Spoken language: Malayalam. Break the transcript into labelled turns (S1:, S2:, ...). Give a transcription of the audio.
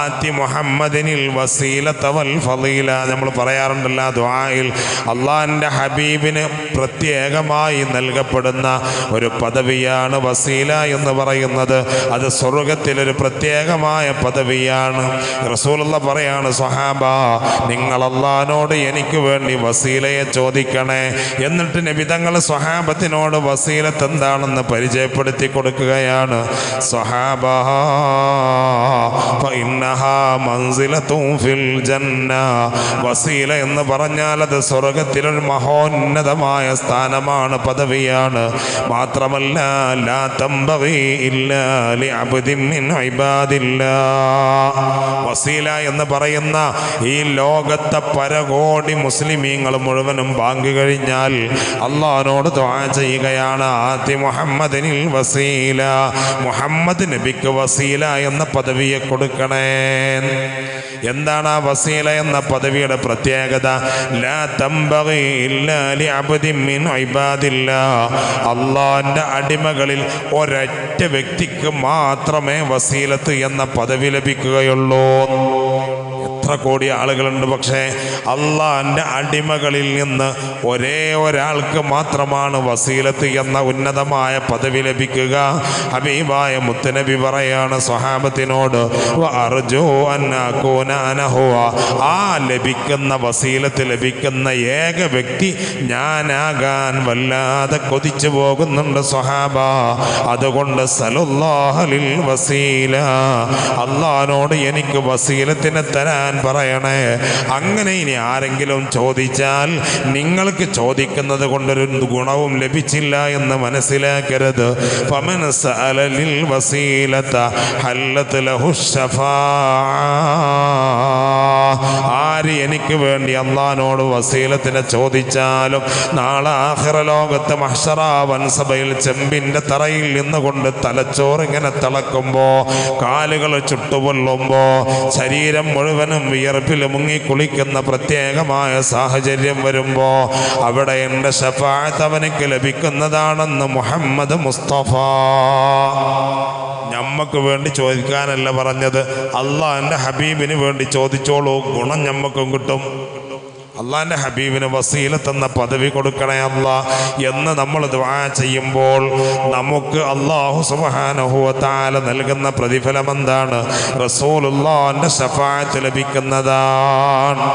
S1: ആത്തി മുഹമ്മദിനിൽ വസീലത വൽ ഫളീല നമ്മൾ പറയാറുണ്ടല്ലോ ദുആയിൽ അള്ളാഹിന്റെ ഹബീബിന് പ്രത്യേകമായി നൽകപ്പെടുന്ന ഒരു പദവിയാണ് വസീല എന്ന് പറയുന്നത്. അത് സ്വർഗത്തിലൊരു പ്രത്യേകമായ പദവിയാണ്. റസൂലുള്ള പറയാണ് സ്വഹാബ നിങ്ങൾ അള്ളഹാനോട് എനിക്ക് വേണ്ടി വസീലയെ ചോദിക്കണേ. എന്നിട്ട് നബിതങ്ങൾ സ്വഹാബത്തിനോട് വസീലത്ത് എന്താണെന്ന് പരിചയപ്പെടുത്തി കൊടുക്കുകയാണ്. സ്വഹാബ വസീല എന്ന് പറഞ്ഞാൽ അത് സ്വർഗത്തിലൊരു മഹോന്നതമായ സ്ഥാനമാണ് പദവിയാണ്. മാത്രമല്ല ലാ തമ്പവി ഇല്ല വസീല എന്ന് പറയുന്ന ഈ ലോകത്തെ പരകോടി മുസ്ലിമീങ്ങൾ മുഴുവനും ബാങ്ക് കഴിഞ്ഞാൽ അള്ളഹാനോട് ദ്വാ ചെയ്യുകയാണ്. ആദ്യ മുഹമ്മദിനിൽ വസീല. മുഹമ്മദ് നബിക്ക് വസീല എന്ന പദവിയെ കൊടുക്കണേ. എന്താണ് ആ വസീല എന്ന പദവിയുടെ പ്രത്യേകത? അള്ളാന്റെ അടിമകളിൽ ഒരൊറ്റ വ്യക്തിക്ക് മാത്രമേ വസീലത്ത് എന്ന പദവി ലഭിക്കുകയുള്ളൂ. കോടി ആളുകളുണ്ട്. പക്ഷേ അള്ളാന്റെ അടിമകളിൽ നിന്ന് ഒരേ ഒരാൾക്ക് മാത്രമാണ് വസീലത്ത് എന്ന ഉന്നതമായ പദവി ലഭിക്കുക. ഹബീബായ മുത്തനബി പറയാണ് സ്വഹാബത്തിനോട് "വ അർജു അൻ അകൂന അന ആ ലഭിക്കുന്ന വസീലത്ത് ലഭിക്കുന്ന ഏക വ്യക്തി ഞാനാകാൻ വല്ലാതെ കൊതിച്ചു പോകുന്നുണ്ട് സ്വഹാബ. അതുകൊണ്ട് സലുല്ലാഹലിൽ വസീല അള്ളഹാനോട് എനിക്ക് വസീലത്തിനെ തരാൻ പറയണേ അങ്ങനെ ഇനി ആരെങ്കിലും ചോദിച്ചാൽ നിങ്ങൾക്ക് ചോദിക്കുന്നത് കൊണ്ടൊരു ഗുണവും ലഭിച്ചില്ല എന്ന് മനസ്സിലാക്കരുത് വസീലത്ത ഹല്ലത്ത് ലഹു ശഫാഅ. ആര് എനിക്ക് വേണ്ടി അള്ളഹാനോട് വസീലത്തിനെ ചോദിച്ചാലും നാളെ ആഖിറ ലോകത്ത് മഹ്ഷറ ചെമ്പിന്റെ ചെമ്പിന്റെ തറയിൽ നിന്നുകൊണ്ട് തലച്ചോറ് ഇങ്ങനെ തിളക്കുമ്പോ കാലുകൾ ചുട്ടുപൊള്ളുമ്പോൾ ശരീരം മുഴുവനും വിയർപ്പിൽ മുങ്ങി കുളിക്കുന്ന പ്രത്യേകമായ സാഹചര്യം വരുമ്പോൾ അവിടെ എന്റെ ഷഫാത്ത് അവനിക്ക് ലഭിക്കുന്നതാണെന്ന് മുഹമ്മദ് മുസ്തഫ. ഞമ്മക്ക് വേണ്ടി ചോദിക്കാനല്ല പറഞ്ഞത്. അള്ളാഹന്റെ ഹബീബിന് വേണ്ടി ചോദിച്ചോളൂ. ഗുണം ഞമ്മക്കും കിട്ടും. അള്ളാന്റെ ഹബീബിന് വസീലത്തെന്ന പദവി കൊടുക്കണേ അല്ല എന്ന് നമ്മൾ ദുആ ചെയ്യുമ്പോൾ നമുക്ക് അള്ളാഹു സുബ്ഹാനഹു താല നൽകുന്ന പ്രതിഫലം എന്താണ്? റസൂലുള്ളാഹിന്റെ ഷഫാഅത്ത് ലഭിക്കുന്നതാണ്.